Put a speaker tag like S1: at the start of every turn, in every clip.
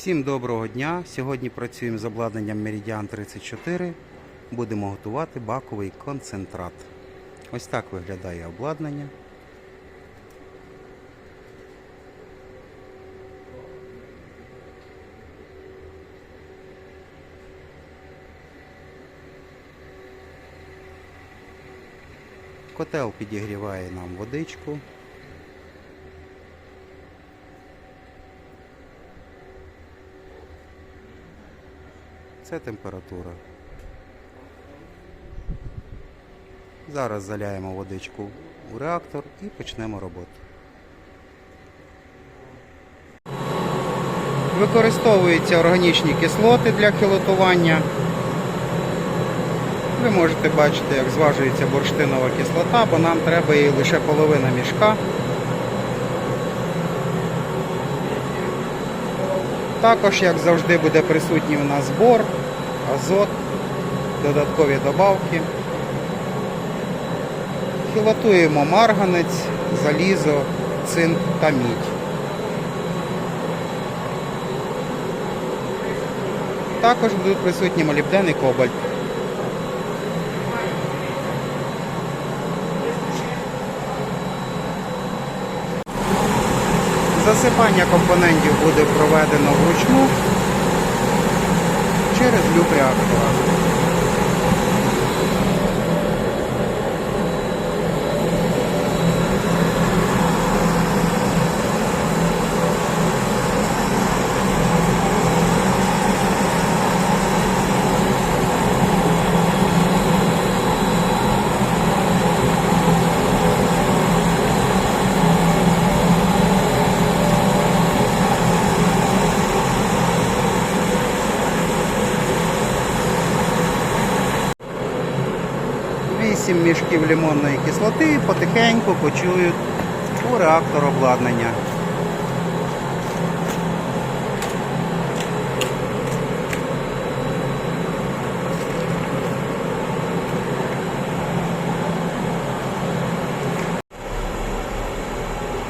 S1: Всім доброго дня! Сьогодні працюємо з обладнанням Meridian 34. Будемо готувати баковий концентрат. Ось так виглядає обладнання. Котел підігріває нам водичку. Це температура. Зараз заляємо водичку у реактор і почнемо роботу. Використовуються органічні кислоти для кілотування. Ви можете бачити, як зважується бурштинова кислота, бо нам треба її лише половина мішка. Також, як завжди, буде присутній у нас бор, азот, додаткові добавки. Хілатуємо марганець, залізо, цинк та мідь. Також будуть присутні молібден і кобальт. Засипання компонентів буде проведено вручну через люк реактора. Вісім мішків лимонної кислоти потихеньку почують у реактор обладнання.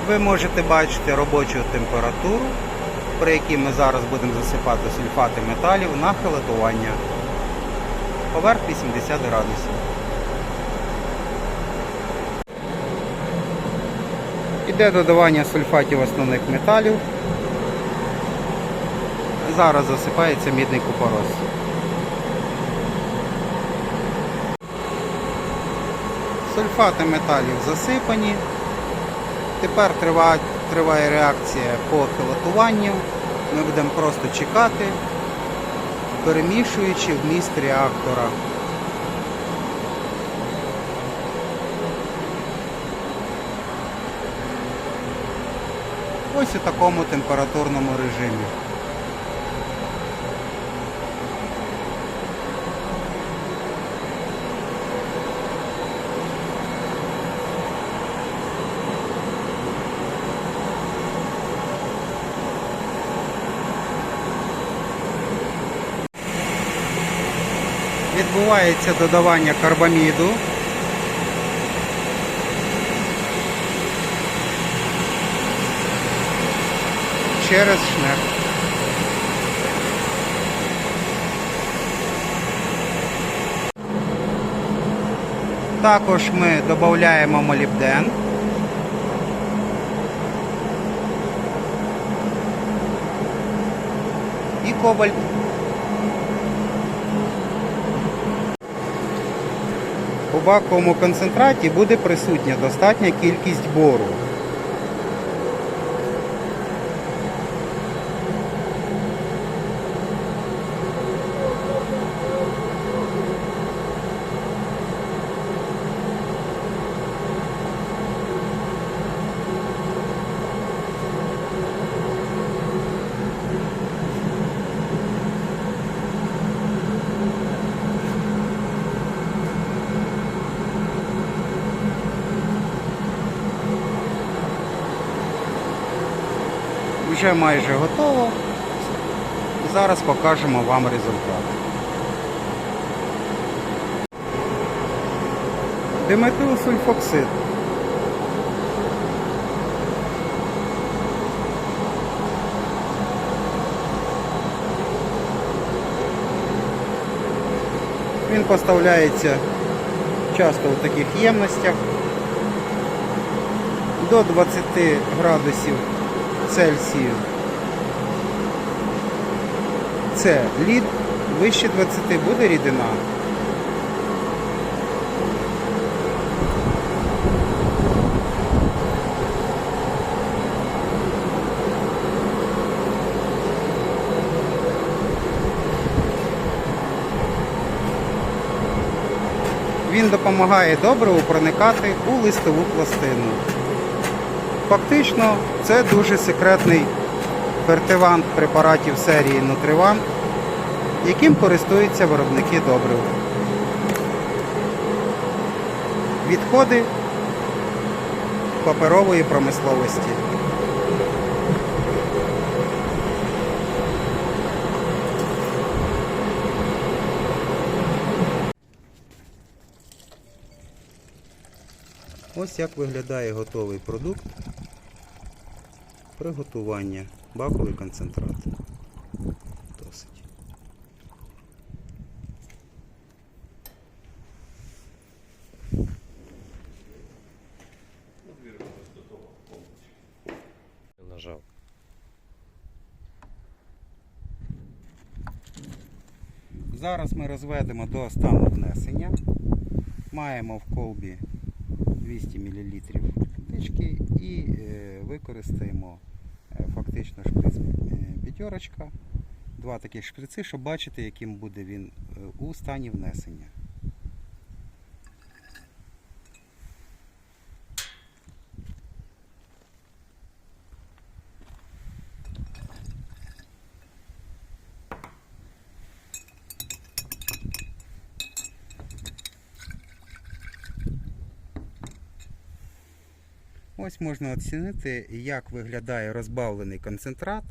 S1: Ви можете бачити робочу температуру, при якій ми зараз будемо засипати сульфати металів на хилатування. Поверх 80 градусів. Іде додавання сульфатів основних металів. Зараз засипається мідний купорос. Сульфати металів засипані. Тепер триває, триває реакція по хилатуванню. Ми будемо просто чекати, перемішуючи вміст реактора. Ось у такому температурному режимі. Відбувається додавання карбаміду. Через шнек. Також ми додаємо молібден. І кобальт. У баковому концентраті буде присутня достатня кількість бору. вже майже готово. Зараз покажемо вам результат. Диметилсульфоксид. Він поставляється часто у таких ємностях до 20 градусів. Цельсію. Це лід, вище 20 буде рідина. Він допомагає добриво проникати у листову пластину. Фактично, це дуже секретний фертивант препаратів серії Нутриван, яким користуються виробники добрив. Відходи паперової промисловості. Ось як виглядає готовий продукт приготування. Баковий концентрат. Досить.
S2: Нажав.
S1: Зараз ми розведемо до стану внесення. Маємо в колбі 200 мл водички і е, використаємо фактично шприц е, п'ятерочка. Два таких шприци, щоб бачити, яким буде він е, у стані внесення. Ось можна оцінити, як виглядає розбавлений концентрат,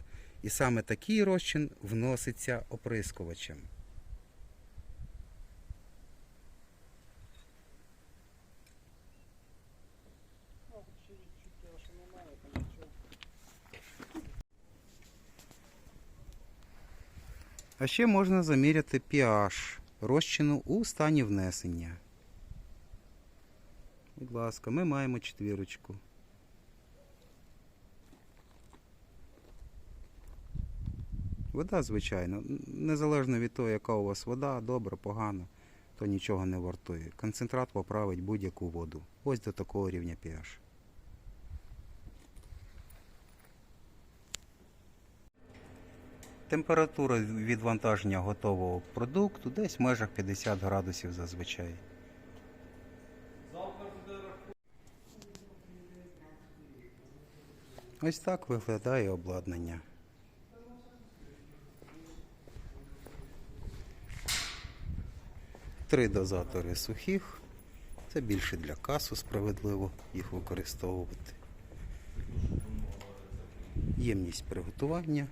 S1: і саме такий розчин вноситься оприскувачем. А ще можна заміряти pH розчину у стані внесення. Будь ласка, ми маємо четвірочку. Вода, звичайно, незалежно від того, яка у вас вода, добра, погана, то нічого не вартує. Концентрат поправить будь-яку воду. Ось до такого рівня pH. Температура відвантаження готового продукту десь в межах 50 градусів зазвичай. Ось так виглядає обладнання. Три дозатори сухих. Це більше для касу справедливо їх використовувати. Ємність приготування.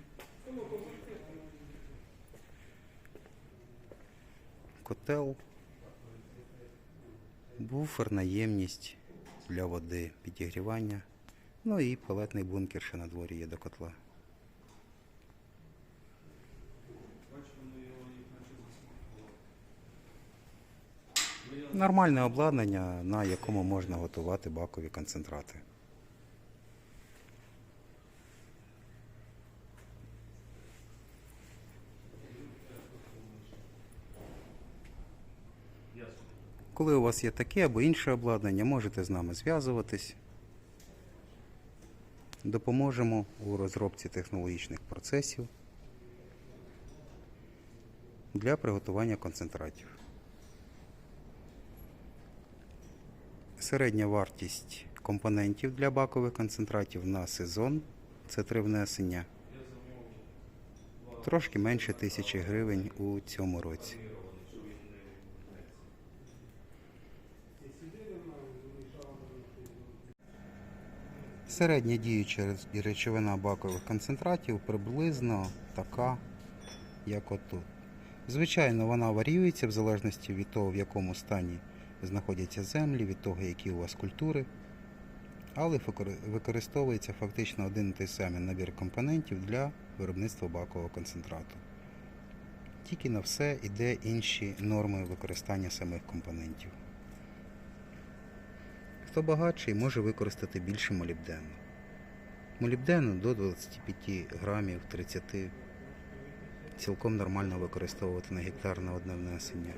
S1: Котел. Буферна ємність для води, підігрівання. Ну і палетний бункер ще на дворі є до котла. Нормальне обладнання, на якому можна готувати бакові концентрати. Коли у вас є таке або інше обладнання, можете з нами зв'язуватись. Допоможемо у розробці технологічних процесів для приготування концентратів. Середня вартість компонентів для бакових концентратів на сезон це три внесення. Трошки менше тисячі гривень у цьому році. Середня діюча речовина бакових концентратів приблизно така, як отут. Звичайно, вона варіюється в залежності від того, в якому стані знаходяться землі, від того, які у вас культури. Але використовується фактично один і той самий набір компонентів для виробництва бакового концентрату. Тільки на все йде інші норми використання самих компонентів. Хто багатший, може використати більше молібдену. Молібдену до 25 грамів 30 цілком нормально використовувати на гектар на одне внесення.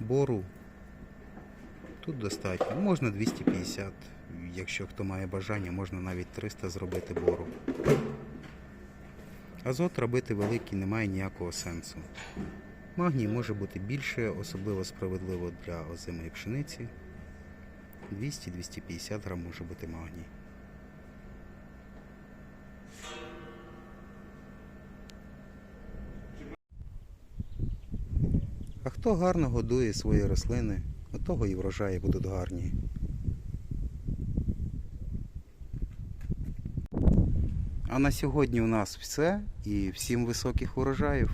S1: Бору тут достатньо. Можна 250, якщо хто має бажання, можна навіть 300 зробити бору. Азот робити великий немає ніякого сенсу. Магній може бути більше, особливо справедливо для озимої пшениці. 200-250 грам може бути магній. Хто гарно годує свої рослини, у того і врожаї будуть гарні. А на сьогодні у нас все і всім високих урожаїв.